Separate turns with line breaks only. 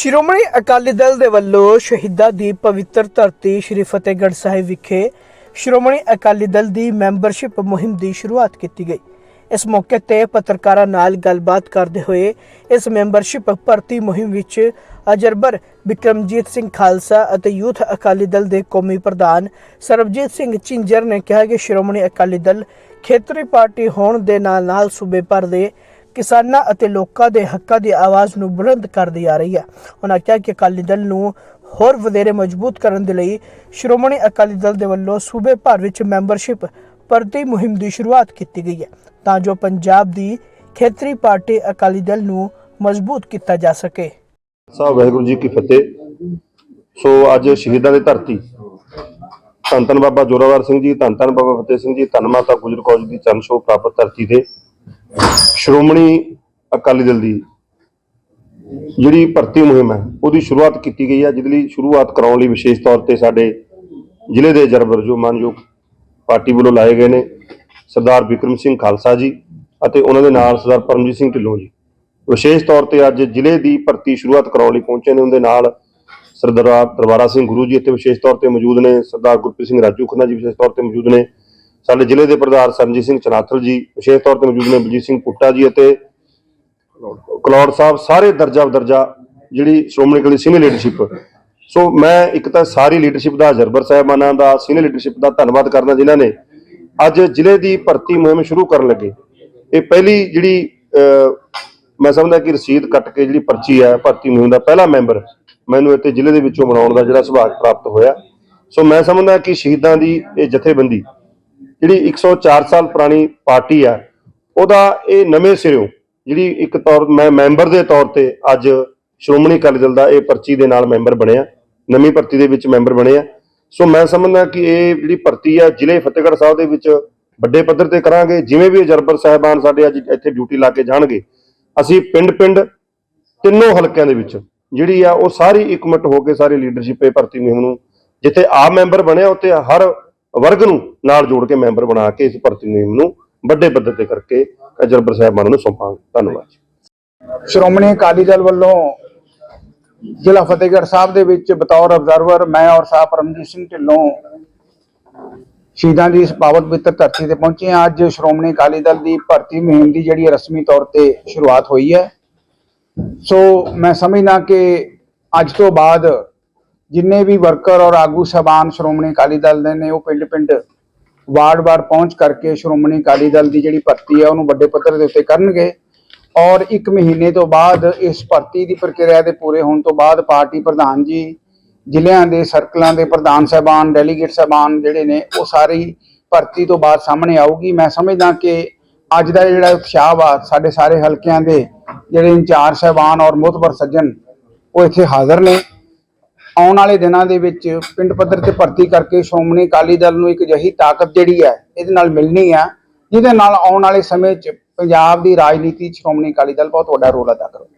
ਸ਼੍ਰੋਮਣੀ ਅਕਾਲੀ ਦਲ ਦੇ ਵੱਲੋਂ ਸ਼ਹੀਦਾਂ ਦੀ ਪਵਿੱਤਰ ਧਰਤੀ ਸ਼੍ਰੀ ਫਤਿਹਗੜ੍ਹ ਸਾਹਿਬ ਵਿਖੇ ਸ਼੍ਰੋਮਣੀ ਅਕਾਲੀ ਦਲ ਦੀ ਮੈਂਬਰਸ਼ਿਪ ਮੁਹਿੰਮ ਦੀ ਸ਼ੁਰੂਆਤ ਕੀਤੀ ਗਈ। ਇਸ ਮੌਕੇ ਤੇ ਪੱਤਰਕਾਰਾਂ ਨਾਲ ਗੱਲਬਾਤ ਕਰਦੇ ਹੋਏ ਇਸ ਮੈਂਬਰਸ਼ਿਪ ਭਰਤੀ ਮੁਹਿੰਮ ਵਿੱਚ ਅਜਰਬਰ ਬਿਕਰਮਜੀਤ ਸਿੰਘ ਖਾਲਸਾ ਅਤੇ ਯੂਥ ਅਕਾਲੀ ਦਲ ਦੇ ਕੌਮੀ ਪ੍ਰਧਾਨ ਸਰਬਜੀਤ ਸਿੰਘ ਝਿੰਜਰ ਨੇ ਕਿਹਾ ਕਿ ਸ਼੍ਰੋਮਣੀ ਅਕਾਲੀ ਦਲ ਖੇਤਰੀ ਪਾਰਟੀ ਹੋਣ ਦੇ ਨਾਲ ਨਾਲ ਸੂਬੇ ਭਰ ਦੇ ਕਿਸਾਨਾਂ ਅਤੇ ਲੋਕਾਂ ਦੇ ਹੱਕਾਂ ਦੀ ਆਵਾਜ਼ ਨੂੰ ਬੁਲੰਦ ਕਰਦੀ ਆ ਰਹੀ ਹੈ। ਉਹਨਾਂ ਕਿਹਾ ਕਿ ਅਕਾਲੀ ਦਲ ਨੂੰ ਹੋਰ ਵਧੇਰੇ ਮਜ਼ਬੂਤ ਕਰਨ ਦੇ ਲਈ ਸ਼੍ਰੋਮਣੀ ਅਕਾਲੀ ਦਲ ਦੇ ਵੱਲੋਂ ਸੂਬੇ ਭਰ ਵਿੱਚ ਮੈਂਬਰਸ਼ਿਪ ਭਰਤੀ ਮੁਹਿੰਮ ਦੀ ਸ਼ੁਰੂਆਤ ਕੀਤੀ ਗਈ ਹੈ। ਤਾਂ ਜੋ ਪੰਜਾਬ ਦੀ ਖੇਤਰੀ ਪਾਰਟੀ ਅਕਾਲੀ ਦਲ ਨੂੰ ਮਜ਼ਬੂਤ ਕੀਤਾ ਜਾ ਸਕੇ।
ਸਾਹਿਬ, ਵਾਹਿਗੁਰੂ ਜੀ ਕੀ ਫਤਿਹ। ਸੋ ਅੱਜ ਸ਼ਹੀਦਾਂ ਦੀ ਧਰਤੀ, ਧੰਨ ਧੰਨ ਬਾਬਾ ਜੋਰਾਵਰ ਸਿੰਘ ਜੀ, ਧੰਨ ਧੰਨ ਬਾਬਾ ਫਤਿਹ ਸਿੰਘ ਜੀ, ਧੰਨ ਮਾਤਾ ਗੁਜਰ ਕੌਰ ਜੀ ਦੀ ਚਰਨ ਛੋਹ ਪ੍ਰਾਪਤ ਧਰਤੀ ਤੇ ਸ਼੍ਰੋਮਣੀ ਅਕਾਲੀ ਦਲ ਦੀ ਜਿਹੜੀ ਭਰਤੀ ਮੁਹਿੰਮ ਹੈ, ਉਹਦੀ ਸ਼ੁਰੂਆਤ ਕੀਤੀ ਗਈ ਹੈ, ਜਿਹਦੇ ਲਈ ਸ਼ੁਰੂਆਤ ਕਰਾਉਣ ਲਈ ਵਿਸ਼ੇਸ਼ ਤੌਰ ਤੇ ਸਾਡੇ ਜ਼ਿਲ੍ਹੇ ਦੇ ਜਰਬਰ ਜੋ ਮਾਨਯੋਗ ਪਾਰਟੀ ਵੱਲੋਂ ਲਾਏ ਗਏ ਨੇ, ਸਰਦਾਰ ਵਿਕਰਮ ਸਿੰਘ ਖਾਲਸਾ ਜੀ ਅਤੇ ਉਹਨਾਂ ਦੇ ਨਾਲ ਸਰਦਾਰ ਪਰਮਜੀਤ ਸਿੰਘ ਢਿੱਲੋਂ ਜੀ। ਵਿਸ਼ੇਸ਼ ਤੌਰ ਤੇ ਅੱਜ ਜ਼ਿਲ੍ਹੇ ਦੀ ਭਰਤੀ ਸ਼ੁਰੂਆਤ ਕਰਾਉਣ ਲਈ ਪਹੁੰਚੇ ਨੇ, ਉਹਦੇ ਨਾਲ ਸਰਦਾਰ ਦਰਬਾਰਾ ਸਿੰਘ ਗੁਰੂ ਜੀ ਇੱਥੇ ਵਿਸ਼ੇਸ਼ ਤੌਰ ਤੇ ਮੌਜੂਦ ਨੇ, ਸਰਦਾਰ ਗੁਰਪ੍ਰੀਤ ਸਿੰਘ ਰਾਜੂ ਖੰਨਾ ਜੀ ਵਿਸ਼ੇਸ਼ ਤੌਰ ਤੇ ਮੌਜੂਦ ਨੇ ਸਾਡੇ ਜ਼ਿਲ੍ਹੇ ਦੇ ਪ੍ਰਧਾਨ ਸਰਨਜੀਤ ਸਿੰਘ ਚਨਾਥਲ ਜੀ ਵਿਸ਼ੇਸ਼ ਤੌਰ ਤੇ ਮੌਜੂਦ ਨੇ ਬਲਜੀਤ ਸਿੰਘ ਪੁੱਟਾ ਜੀ ਅਤੇ ਕਲੌੜ ਸਾਹਿਬ ਸਾਰੇ ਦਰਜਾ ਦਰਜਾ ਜਿਹੜੀ Shiromani Akali senior leadership so ਮੈਂ ਇੱਕ ਤਾਂ ਸਾਰੀ ਲੀਡਰਸ਼ਿਪ ਦਾ ਜਰਬਰ ਸਾਹਿਬਾਨਾਂ ਦਾ ਸੀਨੀਅਰ ਲੀਡਰਸ਼ਿਪ ਦਾ ਧੰਨਵਾਦ ਕਰਦਾ ਜਿਨ੍ਹਾਂ ਨੇ ਅੱਜ ਜ਼ਿਲ੍ਹੇ ਦੀ ਭਰਤੀ ਮੁਹਿੰਮ ਸ਼ੁਰੂ ਕਰਨ ਲੱਗੇ। ਇਹ ਪਹਿਲੀ ਜਿਹੜੀ ਅਹ, ਮੈਂ ਸਮਝਦਾ ਕਿ ਰਸੀਦ ਕੱਟ ਕੇ ਜਿਹੜੀ ਪਰਚੀ ਹੈ ਭਰਤੀ ਮੁਹਿੰਮ ਦਾ ਪਹਿਲਾ ਮੈਂਬਰ ਮੈਨੂੰ ਇੱਥੇ ਜ਼ਿਲ੍ਹੇ ਦੇ ਵਿੱਚੋਂ ਬਣਾਉਣ ਦਾ ਜਿਹੜਾ ਸੁਭਾਗ ਪ੍ਰਾਪਤ ਹੋਇਆ। ਸੋ ਮੈਂ ਸਮਝਦਾ ਕਿ ਸ਼ਹੀਦਾਂ ਦੀ ਇਹ ਜਥੇਬੰਦੀ ਜਿਹੜੀ 104 ਸਾਲ ਪੁਰਾਣੀ ਪਾਰਟੀ ਆ, ਉਹਦਾ ਇਹ ਨਵੇਂ ਸਿਰਿਓਂ ਜਿਹੜੀ ਇੱਕ ਤੌਰ, ਮੈਂ ਮੈਂਬਰ ਦੇ ਤੌਰ ਤੇ ਅੱਜ ਸ਼੍ਰੋਮਣੀ ਅਕਾਲੀ ਦਲ ਦਾ ਇਹ ਪਰਚੀ ਦੇ ਨਾਲ ਮੈਂਬਰ ਬਣਿਆ, ਨਵੀਂ ਭਰਤੀ ਦੇ ਵਿੱਚ ਮੈਂਬਰ ਬਣਿਆ। ਸੋ ਮੈਂ ਸਮਝਦਾ ਕਿ ਇਹ ਜਿਹੜੀ ਭਰਤੀ ਆ, ਜ਼ਿਲ੍ਹੇ ਫਤਿਹਗੜ੍ਹ ਸਾਹਿਬ ਦੇ ਵਿੱਚ ਵੱਡੇ ਪੱਧਰ ਤੇ ਕਰਾਂਗੇ, ਜਿਵੇਂ ਵੀ ਜਰਬਰ ਸਾਹਿਬਾਨ ਸਾਡੇ ਅੱਜ ਇੱਥੇ ਡਿਊਟੀ ਲਾ ਕੇ ਜਾਣਗੇ। ਅਸੀਂ ਪਿੰਡ-ਪਿੰਡ ਤਿੰਨੋਂ ਹਲਕਿਆਂ ਦੇ ਵਿੱਚ ਜਿਹੜੀ ਆ, ਉਹ ਸਾਰੀ ਇਕਮਟ ਹੋ ਕੇ ਸਾਰੀ ਲੀਡਰਸ਼ਿਪ ਇਹ ਭਰਤੀ ਮੁਹਿੰਮ ਨੂੰ ਜਿੱਥੇ ਆਪ ਮੈਂਬਰ ਬਣਿਆ, ਉੱਥੇ ਹਰ ਵਰਗ ਨੂੰ ਨਾਲ ਜੋੜ ਕੇ ਮੈਂਬਰ ਬਣਾ ਕੇ ਇਸ ਭਰਤੀ ਮੁਹਿੰਮ ਨੂੰ ਵੱਡੇ ਪੱਧਰ ਤੇ ਕਰਕੇ ਜਰਬਰ ਸਾਹਿਬਾਨ ਨੂੰ ਸੌਂਪਾਂਗੇ। ਧੰਨਵਾਦ
ਸ਼੍ਰੋਮਣੀ ਅਕਾਲੀ ਦਲ ਵੱਲੋਂ ਜ਼ਿਲ੍ਹਾ ਫਤਿਹਗੜ੍ਹ ਸਾਹਿਬ ਦੇ ਵਿੱਚ ਬਤੌਰ ਅਬਜ਼ਰਵਰ ਮੈਂ ਔਰ ਸਾਹਿਬ ਪਰਮਜੀਤ ਸਿੰਘ ਢਿੱਲੋਂ ਸ਼ਹੀਦਾਂ ਦੀ ਇਸ ਪਾਵਨ ਪਵਿੱਤਰ ਧਰਤੀ ਤੇ ਪਹੁੰਚੇ ਹਾਂ। ਅੱਜ ਸ਼੍ਰੋਮਣੀ ਅਕਾਲੀ ਦਲ ਦੀ ਭਰਤੀ ਮੁਹਿੰਮ ਦੀ ਜਿਹੜੀ ਹੈ ਰਸਮੀ ਤੌਰ ਤੇ ਸ਼ੁਰੂਆਤ ਹੋਈ ਹੈ। ਸੋ ਮੈਂ ਸਮਝਦਾ ਕਿ ਅੱਜ ਤੋਂ ਬਾਅਦ ਜਿੰਨੇ ਵੀ ਵਰਕਰ ਔਰ ਆਗੂ ਸਹਿਬਾਨ ਸ਼੍ਰੋਮਣੀ ਅਕਾਲੀ ਦਲ ਦੇ ਨੇ, ਉਹ ਪਿੰਡ-ਪਿੰਡ ਵਾਰਡ-ਵਾਰ ਪਹੁੰਚ ਕਰਕੇ ਸ਼੍ਰੋਮਣੀ ਅਕਾਲੀ ਦਲ ਦੀ ਜਿਹੜੀ ਭਰਤੀ ਹੈ, ਉਹਨੂੰ ਵੱਡੇ ਪੱਧਰ ਦੇ ਉੱਤੇ ਕਰਨਗੇ ਔਰ 1 ਮਹੀਨੇ ਤੋਂ ਬਾਅਦ ਇਸ ਭਰਤੀ ਦੀ ਪ੍ਰਕਿਰਿਆ ਦੇ ਪੂਰੇ ਹੋਣ ਤੋਂ ਬਾਅਦ ਪਾਰਟੀ ਪ੍ਰਧਾਨ ਜੀ, ਜ਼ਿਲ੍ਹਿਆਂ ਦੇ ਸਰਕਲਾਂ ਦੇ ਪ੍ਰਧਾਨ ਸਾਹਿਬਾਨ, ਡੈਲੀਗੇਟ ਸਾਹਿਬਾਨ ਜਿਹੜੇ ਨੇ, ਉਹ ਸਾਰੀ ਭਰਤੀ ਤੋਂ ਬਾਅਦ ਸਾਹਮਣੇ ਆਊਗੀ। ਮੈਂ ਸਮਝਦਾ ਕਿ ਅੱਜ ਦਾ ਜਿਹੜਾ ਉਤਸ਼ਾਹ ਵਾ, ਸਾਡੇ ਸਾਰੇ ਹਲਕਿਆਂ ਦੇ ਜਿਹੜੇ ਇੰਚਾਰਜ ਸਾਹਿਬਾਨ ਔਰ ਮੁਤਬਰ ਸੱਜਣ ਉਹ ਇੱਥੇ ਹਾਜ਼ਰ ਨੇ। ਆਉਣ ਵਾਲੇ ਦਿਨਾਂ ਦੇ ਵਿੱਚ ਪਿੰਡ ਪੱਧਰ ਤੇ ਭਰਤੀ ਕਰਕੇ ਸ਼੍ਰੋਮਣੀ ਅਕਾਲੀ ਦਲ ਨੂੰ ਇੱਕ ਅਜਿਹੀ ਤਾਕਤ ਜਿਹੜੀ ਹੈ, ਇਹਦੇ ਨਾਲ ਮਿਲਣੀ ਆ, ਜਿਹਦੇ ਨਾਲ ਆਉਣ ਵਾਲੇ ਸਮੇਂ 'ਚ ਪੰਜਾਬ ਦੀ ਰਾਜਨੀਤੀ 'ਚ ਸ਼੍ਰੋਮਣੀ ਅਕਾਲੀ ਦਲ ਬਹੁਤ ਵੱਡਾ ਰੋਲ ਅਦਾ ਕਰੂ